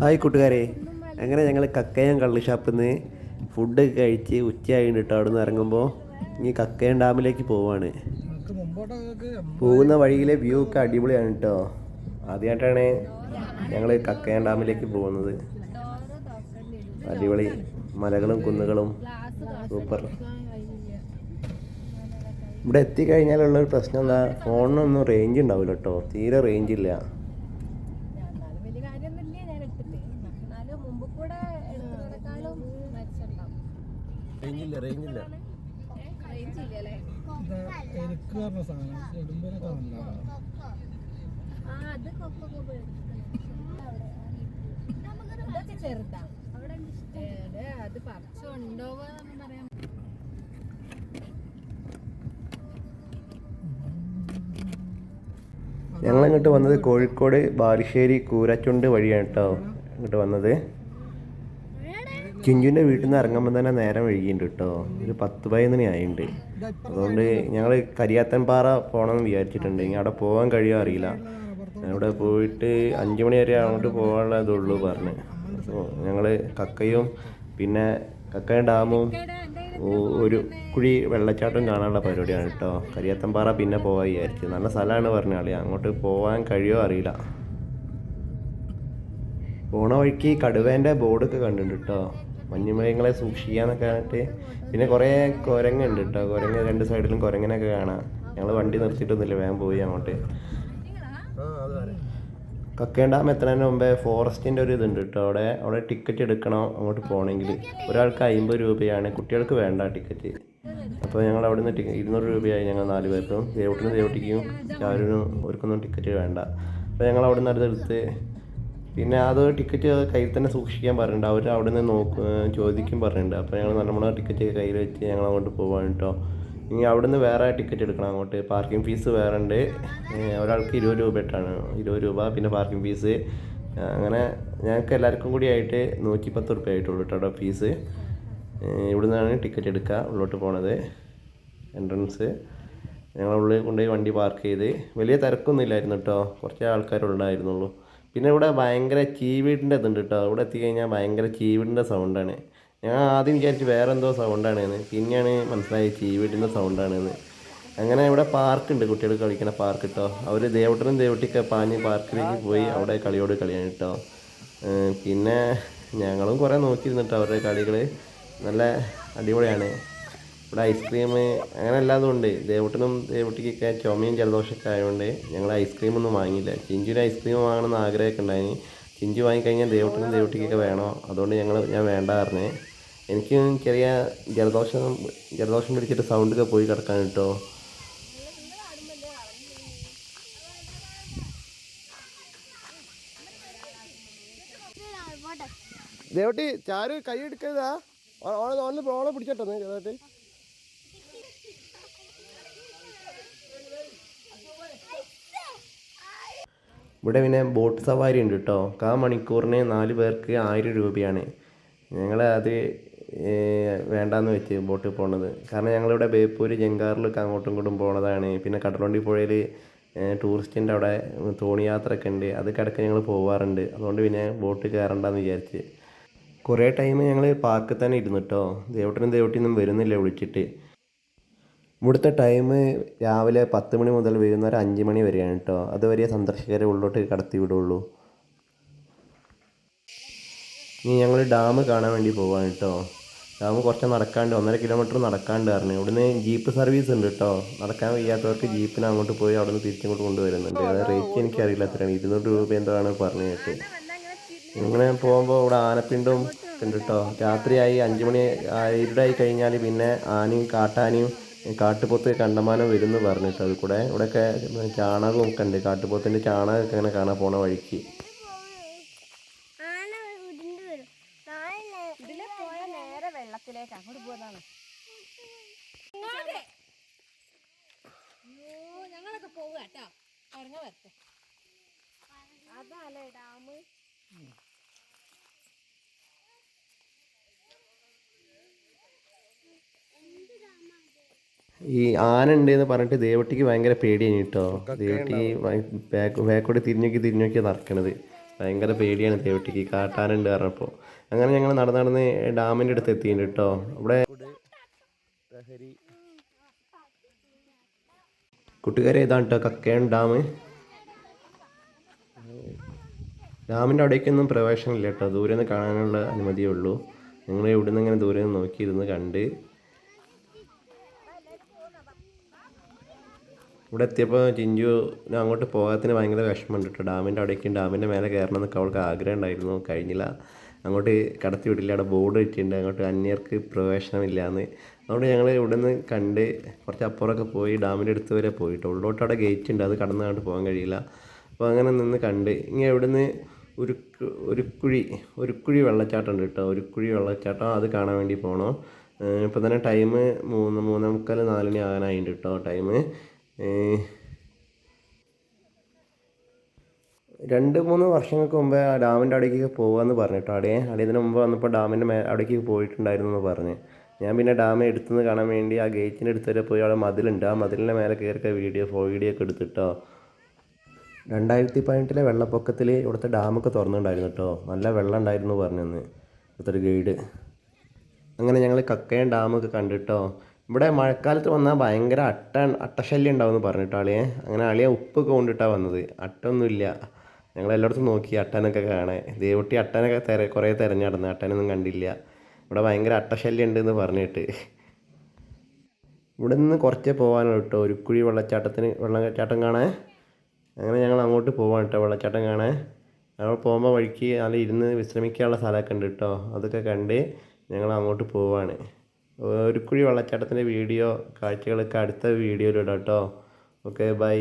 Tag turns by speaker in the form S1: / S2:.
S1: Hi കൂട്ടുകാരെ. അങ്ങനെ ഞങ്ങൾ കക്കയം കള്ളി ഷാപ്പിൽ നിന്ന് ഫുഡ് കഴിച്ച് ഉച്ചയായിട്ട് കേട്ടോ അവിടെ നിന്ന് ഇറങ്ങുമ്പോൾ ഇനി കക്കയം ഡാമിലേക്ക് പോവാണ്. പോകുന്ന വഴിയിലെ വ്യൂ ഒക്കെ അടിപൊളിയാണ് കേട്ടോ ആദ്യമായിട്ടാണ് ഞങ്ങൾ കക്കയം ഡാമിലേക്ക് പോകുന്നത്. അടിപൊളി മലകളും കുന്നുകളും. സൂപ്പർ. ഇവിടെ എത്തിക്കഴിഞ്ഞാലുള്ള ഒരു പ്രശ്നം എന്താ ഫോണിനൊന്നും റേഞ്ച് ഉണ്ടാവില്ല കേട്ടോ തീരെ റേഞ്ച് ഇല്ല
S2: എന്നാലും വലിയ കാര്യമൊന്നുമില്ല ഞാൻ എടുത്തിട്ട് എന്നാലും മുമ്പ് കൂടെ എടുത്തതിനേക്കാളും മെച്ചമുണ്ടാവും
S1: റേഞ്ചില്ല റേഞ്ചില്ല.
S3: എരുക്ക് പറഞ്ഞ സാധനം
S2: അത് ചെറുതാ പറയാൻ
S1: ഞങ്ങളിങ്ങോട്ട് വന്നത് കോഴിക്കോട് ബാലുശ്ശേരി കൂരച്ചുണ്ട് വഴിയാണ് കേട്ടോ ഇങ്ങോട്ട് വന്നത്. ചിഞ്ചുവിന്റെ വീട്ടിൽ നിന്ന് ഇറങ്ങുമ്പോൾ തന്നെ നേരം വൈകിയിട്ടുണ്ട് കേട്ടോ ഒരു പത്ത് പതിനൊന്ന് ആയിട്ടുണ്ട് അതുകൊണ്ട് ഞങ്ങൾ കരിയാത്തൻപാറ പോകണമെന്ന് വിചാരിച്ചിട്ടുണ്ട്. ഇനി അവിടെ പോകാൻ കഴിയുമോ അറിയില്ല. അവിടെ പോയിട്ട് അഞ്ച് മണി വരെ അങ്ങോട്ട് പോകാനുള്ള ഇതുള്ളൂ പറഞ്ഞ്. അപ്പോൾ ഞങ്ങൾ കക്കയും പിന്നെ കക്കയും ഡാമും ഒരു കുഴി വെള്ളച്ചാട്ടം കാണാനുള്ള പരിപാടിയാണ് കേട്ടോ കരിയാത്തൻപാറ പിന്നെ പോകാൻ വിചാരിച്ചു. നല്ല സ്ഥലമാണ് പറഞ്ഞാളി അങ്ങോട്ട് പോകാൻ കഴിയുമോ അറിയില്ല. പോണ വഴിക്ക് കടുവേന്റെ ബോർഡൊക്കെ കണ്ടിട്ടുണ്ട് കേട്ടോ മഞ്ഞുമൃഗങ്ങളെ സൂക്ഷിക്കാന്നൊക്കെ ആയിട്ട് പിന്നെ കുറേ കുരങ്ങുണ്ട് കേട്ടോ കുരങ്ങ് രണ്ട് സൈഡിലും കുരങ്ങനൊക്കെ കാണാം. ഞങ്ങൾ വണ്ടി നിർത്തിയിട്ടൊന്നുമില്ല. വേഗം പോയി അങ്ങോട്ട്. കക്കയം ഡാം എത്തുന്നതിന് മുമ്പേ ഫോറസ്റ്റിന്റെ ഒരു ഇതുണ്ട് കേട്ടോ അവിടെ അവിടെ ടിക്കറ്റ് എടുക്കണം അങ്ങോട്ട് പോകണമെങ്കിൽ. ഒരാൾക്ക് അമ്പത് രൂപയാണ്. കുട്ടികൾക്ക് വേണ്ട ടിക്കറ്റ്. അപ്പോൾ ഞങ്ങൾ അവിടെ നിന്ന് ടിക്കറ്റ് ഇരുന്നൂറ് രൂപയായി ഞങ്ങൾ നാല് പേർക്കും. ദേവട്ടിനും ദേവട്ടിക്കും ചാരുവിനും അവർക്കൊന്നും ടിക്കറ്റ് വേണ്ട. അപ്പോൾ ഞങ്ങൾ അവിടെ നിന്ന് അടുത്തെടുത്ത് പിന്നെ അത് ടിക്കറ്റ് കയ്യിൽ തന്നെ സൂക്ഷിക്കാൻ പറഞ്ഞിട്ടുണ്ട്. അവർ അവിടെ നിന്ന് നോക്കും ചോദിക്കും പറഞ്ഞിട്ടുണ്ട്. അപ്പോൾ ഞങ്ങൾ നമ്മുടെ ടിക്കറ്റ് കയ്യിൽ വെച്ച് ഞങ്ങൾ അങ്ങോട്ട് പോകാൻ കേട്ടോ ഇനി അവിടെ നിന്ന് വേറെ ടിക്കറ്റ് എടുക്കണം അങ്ങോട്ട്. പാർക്കിംഗ് ഫീസ് വേറെ ഉണ്ട്. ഒരാൾക്ക് ഇരുപത് രൂപ ഇട്ടാണ്. ഇരുപത് രൂപ പിന്നെ പാർക്കിംഗ് ഫീസ് അങ്ങനെ ഞങ്ങൾക്ക് എല്ലാവർക്കും കൂടി ആയിട്ട് നൂറ്റി പത്ത് റുപ്യ ആയിട്ടുള്ളൂ കേട്ടോ ഫീസ് ഇവിടെ നിന്നാണ് ടിക്കറ്റ് എടുക്കുക ഉള്ളോട്ട് പോണത്. എൻട്രൻസ് ഞങ്ങൾ ഉള്ളിൽ കൊണ്ടുപോയി വണ്ടി പാർക്ക് ചെയ്ത്. വലിയ തിരക്കൊന്നും ഇല്ലായിരുന്നു കേട്ടോ കുറച്ച് ആൾക്കാരുണ്ടായിരുന്നുള്ളൂ പിന്നെ ഇവിടെ ഭയങ്കര ചീവീടിന്റെ ഇതുണ്ട് കേട്ടോ ഇവിടെ എത്തിക്കഴിഞ്ഞാൽ ഭയങ്കര ചീവീടിന്റെ സൗണ്ടാണ് ഞാൻ ആദ്യം വിചാരിച്ച് വേറെ എന്തോ സൗണ്ടാണെന്ന് പിന്നെയാണ് മനസ്സിലായി ചീവീടിന്റെ സൗണ്ടാണെന്ന് അങ്ങനെ ഇവിടെ പാർക്കുണ്ട് കുട്ടികൾ കളിക്കുന്ന പാർക്ക് കേട്ടോ അവർ ദേവട്ടനും ദേവട്ടിയൊക്കെ പാഞ്ഞ് പാർക്കിലേക്ക് പോയി അവിടെ കളിയോട് കളിയാണ് കേട്ടോ പിന്നെ ഞങ്ങളും കുറേ നോക്കിയിരുന്നു കേട്ടോ അവരുടെ കളികൾ നല്ല അടിപൊളിയാണ്. ഇവിടെ ഐസ്ക്രീം അങ്ങനെ അല്ലാതും ഉണ്ട്. ദേവട്ടനും ദേവട്ടിക്കൊക്കെ ചുമയും ജലദോഷമൊക്കെ ആയതുകൊണ്ട് ഞങ്ങൾ ഐസ്ക്രീം ഒന്നും വാങ്ങിയില്ല. ചിഞ്ചുവിന് ഐസ്ക്രീം വാങ്ങണമെന്ന് ആഗ്രഹമൊക്കെ ഉണ്ടായിന്. ചിഞ്ചു വാങ്ങിക്കഴിഞ്ഞാൽ ദേവട്ടനും ദേവട്ടിക്കൊക്കെ വേണോ? അതുകൊണ്ട് ഞങ്ങൾ ഞാൻ വേണ്ട പറഞ്ഞേ. എനിക്ക് ചെറിയ ജലദോഷം ജലദോഷം പിടിച്ചിട്ട് സൗണ്ടൊക്കെ പോയി കിടക്കാൻ കേട്ടോ? ദേവട്ടി ചാരു കൈ എടുക്കരുതാ ഓളെ ഓളെ പിടിച്ചോട്ടെ ചെറുതായിട്ട്. ഇവിടെ പിന്നെ ബോട്ട് സവാരി ഉണ്ട് കേട്ടോ കാ മണിക്കൂറിന് നാല് പേർക്ക് ആയിരം രൂപയാണ്. ഞങ്ങൾ അത് വേണ്ടാന്ന് വെച്ച് ബോട്ടിൽ പോണത്. കാരണം ഞങ്ങളിവിടെ ബേപ്പൂർ ജങ്കാറിലൊക്കെ അങ്ങോട്ടും ഇങ്ങോട്ടും പോണതാണ്. പിന്നെ കടലുണ്ടി പുഴയിൽ ടൂറിസ്റ്റിന്റെ അവിടെ തോണി യാത്രയൊക്കെ ഉണ്ട്. അത് കിടക്ക് ഞങ്ങൾ പോവാറുണ്ട്. അതുകൊണ്ട് പിന്നെ ബോട്ട് കയറണ്ടെന്ന് വിചാരിച്ച്. കുറേ ടൈം ഞങ്ങൾ പാർക്കിൽ തന്നെ ഇരുന്നു കേട്ടോ ദേവട്ടനും ദേവട്ടിയൊന്നും വരുന്നില്ല വിളിച്ചിട്ട്. ഇവിടുത്തെ ടൈം രാവിലെ പത്ത് മണി മുതൽ വൈകുന്നേരം അഞ്ച് മണി വരെയാണ് കേട്ടോ അതുവരെ സന്ദർശകരെ ഉള്ളോട്ട് കടത്തി വിടുള്ളൂ. ഇനി ഞങ്ങൾ ഡാം കാണാൻ വേണ്ടി പോവാണ് കേട്ടോ ഡാം കുറച്ച് നടക്കാണ്ട് ഒന്നര കിലോമീറ്റർ നടക്കാണ്ട് പറഞ്ഞു. ഇവിടുന്ന് ജീപ്പ് സർവീസ് ഉണ്ട് കേട്ടോ നടക്കാൻ വയ്യാത്തവർക്ക് ജീപ്പിന് അങ്ങോട്ട് പോയി അവിടെ നിന്ന് തിരിച്ചിങ്ങോട്ട് കൊണ്ടുവരുന്നുണ്ട്. അത് റേറ്റ് എനിക്കറിയില്ല എത്രയാണ് ഇരുന്നൂറ് രൂപ എന്തോ ആണ് പറഞ്ഞു കേട്ട്. ഇങ്ങനെ പോകുമ്പോൾ ഇവിടെ ആനപ്പിണ്ടും ഉണ്ട് കേട്ടോ രാത്രിയായി അഞ്ച് മണി ഇരുടായി കഴിഞ്ഞാൽ പിന്നെ ആനയും കാട്ടാനയും കാട്ടുപോത്ത് കണ്ടമാനം വരുമെന്ന് പറഞ്ഞിട്ട് അത് കൂടെ. ഇവിടെയൊക്കെ ചാണകവും ഒക്കെ ഉണ്ട്. കാട്ടുപോത്തിന്റെ ചാണകമൊക്കെ ഇങ്ങനെ കാണാൻ പോണ വഴിക്ക്.
S2: ഇതിലെ പോയ നേരെ വെള്ളത്തിലേക്ക് അങ്ങോട്ട് പോകുന്നതാണ് ഞങ്ങളൊക്കെ പോവുക കേട്ടോ. ഇറങ്ങ വരട്ടെ. അതല്ലേ ഡാം
S1: ഈ ആന ഉണ്ട് എന്ന് പറഞ്ഞിട്ട് ദേവട്ടിക്ക് ഭയങ്കര പേടിയാണ് കേട്ടോ. ദേവട്ടി ബാക്ക് ബാക്കോട്ട് തിരിഞ്ഞോക്കി തിരിഞ്ഞോക്കി നടക്കണത്. ഭയങ്കര പേടിയാണ് ദേവട്ടിക്ക്. കാട്ടാനുണ്ട് പറഞ്ഞപ്പോൾ അങ്ങനെ ഞങ്ങൾ നടന്ന് നടന്ന് ഡാമിന്റെ അടുത്ത് എത്തിയിട്ടുണ്ട് കേട്ടോ. അവിടെ കൂട്ടുകാരെ ഇതാണ് കേട്ടോ കക്കയം ഡാം. ഡാമിന്റെ അവിടേക്കൊന്നും പ്രവേശനമില്ല കേട്ടോ. ദൂരെ നിന്ന് കാണാനുള്ള അനുമതിയേ ഉള്ളൂ. ഞങ്ങൾ ഇവിടെ നിന്ന് ഇങ്ങനെ ദൂരെ നിന്ന് നോക്കിയിരുന്ന് കണ്ട് ഇവിടെ എത്തിയപ്പോൾ ഞാൻ അങ്ങോട്ട് പോകാത്തതിന് ഭയങ്കര വിഷമമുണ്ട് കേട്ടോ. ഡാമിന്റെ അവിടേക്കും ഡാമിന്റെ മേലെ കയറണം എന്നൊക്കെ അവൾക്ക് ആഗ്രഹം ഉണ്ടായിരുന്നു. കഴിഞ്ഞില്ല. അങ്ങോട്ട് കടത്തി വിടില്ല. അവിടെ ബോർഡ് വെച്ചിട്ടുണ്ട് അങ്ങോട്ട് അന്യർക്ക് പ്രവേശനമില്ല എന്ന് അതുകൊണ്ട് ഞങ്ങൾ ഇവിടെ നിന്ന് കണ്ട് കുറച്ച് അപ്പുറമൊക്കെ പോയി ഡാമിന്റെ അടുത്ത് വരെ പോയിട്ട്. ഉള്ളോട്ട് അവിടെ ഗേറ്റ് ഉണ്ട്. അത് കടന്ന് അങ്ങോട്ട് പോകാൻ കഴിയില്ല. അപ്പോൾ അങ്ങനെ നിന്ന് കണ്ട് ഇനി ഇവിടുന്ന് ഒരു ഒരുക്കുഴി ഒരുക്കുഴി വെള്ളച്ചാട്ടം ഉണ്ട് കേട്ടോ. ഒരുക്കുഴി വെള്ളച്ചാട്ടം. അത് കാണാൻ വേണ്ടി പോകണം ഇപ്പോൾ തന്നെ ടൈം മൂന്ന് മൂന്നേ മുക്കാൽ നാലിന് ആകാനായിട്ടുണ്ട് കേട്ടോ ടൈം രണ്ട് മൂന്ന് വർഷങ്ങൾക്ക് മുമ്പേ ആ ഡാമിന്റെ അവിടേക്ക് പോകാമെന്ന് കേട്ടോ. അവിടെ അവിടെ ഇതിന് മുമ്പ് വന്നപ്പോൾ ഡാമിന്റെ മേ അവിടേക്ക് പോയിട്ടുണ്ടായിരുന്നു എന്ന് പറഞ്ഞ്. ഞാൻ പിന്നെ ഡാം എടുത്തുനിന്ന് കാണാൻ വേണ്ടി ആ ഗേറ്റിന്റെ അടുത്ത് വരെ പോയി അവിടെ മതിലുണ്ട്. ആ മതിലിന്റെ മേലെ കയറിയൊക്കെ വീഡിയോ വീഡിയോ ഒക്കെ എടുത്തിട്ടോ രണ്ടായിരത്തി പതിനെട്ടിലെ വെള്ളപ്പൊക്കത്തിൽ ഇവിടുത്തെ ഡാമൊക്കെ തുറന്നിട്ടുണ്ടായിരുന്നു കേട്ടോ. നല്ല വെള്ളം ഉണ്ടായിരുന്നു പറഞ്ഞെന്ന് ഇവിടുത്തെ ഒരു ഗൈഡ്. അങ്ങനെ ഞങ്ങൾ കക്കയം ഡാമൊക്കെ കണ്ടിട്ടോ. ഇവിടെ മഴക്കാലത്ത് വന്നാൽ ഭയങ്കര അട്ട അട്ടശല്യം ഉണ്ടാവുമെന്ന് പറഞ്ഞിട്ട് അളിയെ അങ്ങനെ അളിയെ ഉപ്പൊക്കെ കൊണ്ടിട്ടാണ് വന്നത്. അട്ടൊന്നുമില്ല. ഞങ്ങൾ എല്ലായിടത്തും നോക്കി അട്ടനൊക്കെ കാണേ ദേവട്ടി അട്ടനൊക്കെ തെര കുറേ തിരഞ്ഞു നടന്നു അട്ടനൊന്നും കണ്ടില്ല. ഇവിടെ ഭയങ്കര അട്ടശല്യം ഉണ്ടെന്ന് പറഞ്ഞിട്ട്. ഇവിടെ നിന്ന് കുറച്ചേ പോകാനുള്ളൂ കേട്ടോ. ഒരു കുഴി വെള്ളച്ചാട്ടത്തിന് വെള്ളച്ചാട്ടം കാണേ അങ്ങനെ ഞങ്ങൾ അങ്ങോട്ട് പോകാൻ കേട്ടോ വെള്ളച്ചാട്ടം കാണാൻ. ഞങ്ങൾ പോകുമ്പോൾ വഴിക്ക് നല്ല ഇരുന്ന് വിശ്രമിക്കാനുള്ള സ്ഥലമൊക്കെ ഉണ്ട് കേട്ടോ. അതൊക്കെ കണ്ട് ഞങ്ങൾ അങ്ങോട്ട് പോവാണ്. ഒരു കുഴി വെള്ളച്ചാട്ടത്തിന്റെ വീഡിയോ കാഴ്ചകളൊക്കെ അടുത്ത വീഡിയോയിലിടാം കേട്ടോ. Okay bye